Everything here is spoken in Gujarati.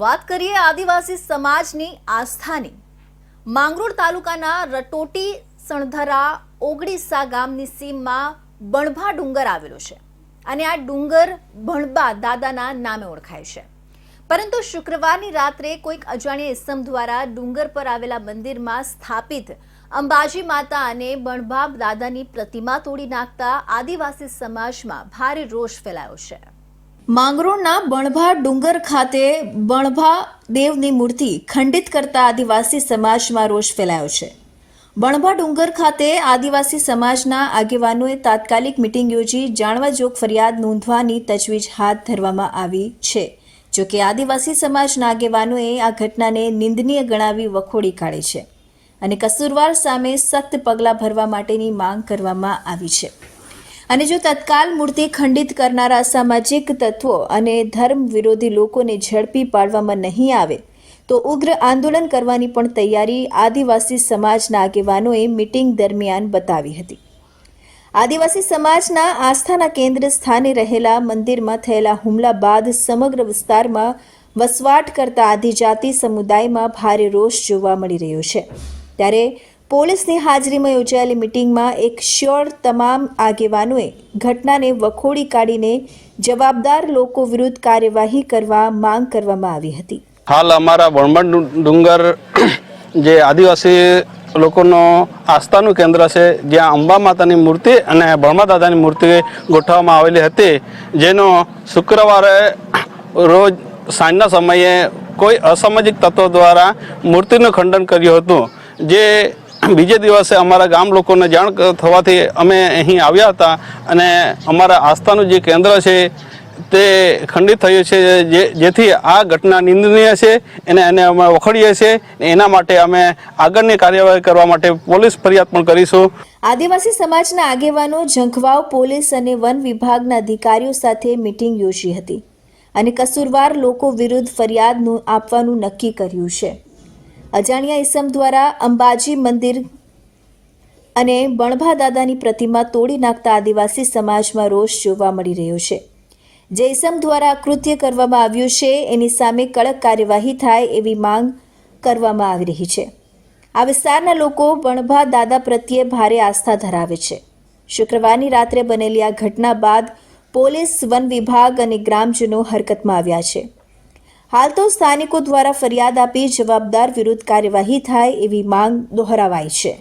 વાત કરીએ આદિવાસી સમાજની આસ્થાની. માંગરોળ તાલુકાના રટોટી સણધરા ઓગડીસા ગામની સીમમાં બણભા ડુંગર આવેલો છે અને આ ડુંગર ભણબા દાદાના નામે ઓળખાય છે. પરંતુ શુક્રવારની રાત્રે કોઈક અજાણ્યા ઇસમ દ્વારા ડુંગર પર આવેલા મંદિરમાં સ્થાપિત અંબાજી માતા અને બણભા દાદાની પ્રતિમા તોડી નાખતા આદિવાસી સમાજમાં ભારે રોષ ફેલાયો છે. માંગરોળના બણભા ડુંગર ખાતે બણભા દેવની મૂર્તિ ખંડિત કરતા આદિવાસી સમાજમાં રોષ ફેલાયો છે. બણભા ડુંગર ખાતે આદિવાસી સમાજના આગેવાનોએ તાત્કાલિક મિટિંગ યોજી જાણવાજોગ ફરિયાદ નોંધવાની તજવીજ હાથ ધરવામાં આવી છે. જોકે આદિવાસી સમાજના આગેવાનોએ આ ઘટનાને નિંદનીય ગણાવી વખોડી કાઢી છે અને કસૂરવાર સામે સખ્ત પગલાં ભરવા માટેની માંગ કરવામાં આવી છે. અને જો તત્કાલ મૂર્તિ ખંડિત કરનારા સામાજિક તત્વો અને ધર્મ વિરોધી લોકોને ઝડપી પાડવામાં નહીં આવે, તો ઉગ્ર આંદોલન કરવાની પણ તૈયારી આદિવાસી સમાજના આગેવાનોએ મિટિંગ દરમિયાન બતાવી હતી. આદિવાસી સમાજના આસ્થાના કેન્દ્ર સ્થાને રહેલા મંદિરમાં થયેલા હુમલા બાદ સમગ્ર વિસ્તારમાં વસવાટ કરતા આદિજાતિ સમુદાયમાં ભારે રોષ જોવા મળી રહ્યો છે. ત્યારે પોલીસની હાજરીમાં યોજાયેલી મિટિંગમાં એક શ્યોર તમામ આગેવાનોએ ઘટનાને વખોડી કાઢીને જવાબદાર લોકો વિરુદ્ધ કાર્યવાહી કરવા માંગ કરવામાં આવી હતી. હાલ અમારા વણમણ ડુંગર જે આદિવાસી લોકોનો આસ્થાનું કેન્દ્ર છે, જ્યાં અંબા માતાની મૂર્તિ અને બળમા દાદાની મૂર્તિ ગોઠવવામાં આવેલી હતી, જેનો શુક્રવારે રોજ સાંજના સમયે કોઈ અસામાજિક તત્વો દ્વારા મૂર્તિનું ખંડન કર્યું હતું, જે બીજે દિવસે અમારા ગામ લોકોને જાણ થવાથી અમે અહીં આવ્યા હતા અને અમારા આસ્થાનું જે કેન્દ્ર છે તે ખંડિત થયું છે, જે, જેથી આ ઘટના નિંદનીય છે એને એને અમે વખોડીએ છીએ. એના માટે અમે આગળની કાર્યવાહી કરવા માટે પોલીસ ફરિયાદ પણ કરીશું. આદિવાસી સમાજના આગેવાનો ઝંખવાવ પોલીસ અને વન વિભાગના અધિકારીઓ સાથે મિટિંગ યોજી હતી અને કસૂરવાર લોકો વિરુદ્ધ ફરિયાદ આપવાનું નક્કી કર્યું છે. અજાણ્યા ઇસમ દ્વારા અંબાજી મંદિર અને બણભા દાદાની પ્રતિમા તોડી નાખતા આદિવાસી સમાજમાં રોષ જોવા મળી રહ્યો છે. જે ઇસમ દ્વારા કૃત્ય કરવામાં આવ્યું છે, એની સામે કડક કાર્યવાહી થાય એવી માંગ કરવામાં આવી રહી છે. આ વિસ્તારના લોકો બણભા દાદા પ્રત્યે ભારે આસ્થા ધરાવે છે. શુક્રવારની રાત્રે બનેલી આ ઘટના બાદ પોલીસ વન વિભાગ અને ગ્રામજનો હરકતમાં આવ્યા છે. હાલ તો સ્થાનિકો દ્વારા ફરિયાદ આપી જવાબદાર વિરુદ્ધ કાર્યવાહી થાય એવી માંગ દોહરાવાઈ છે.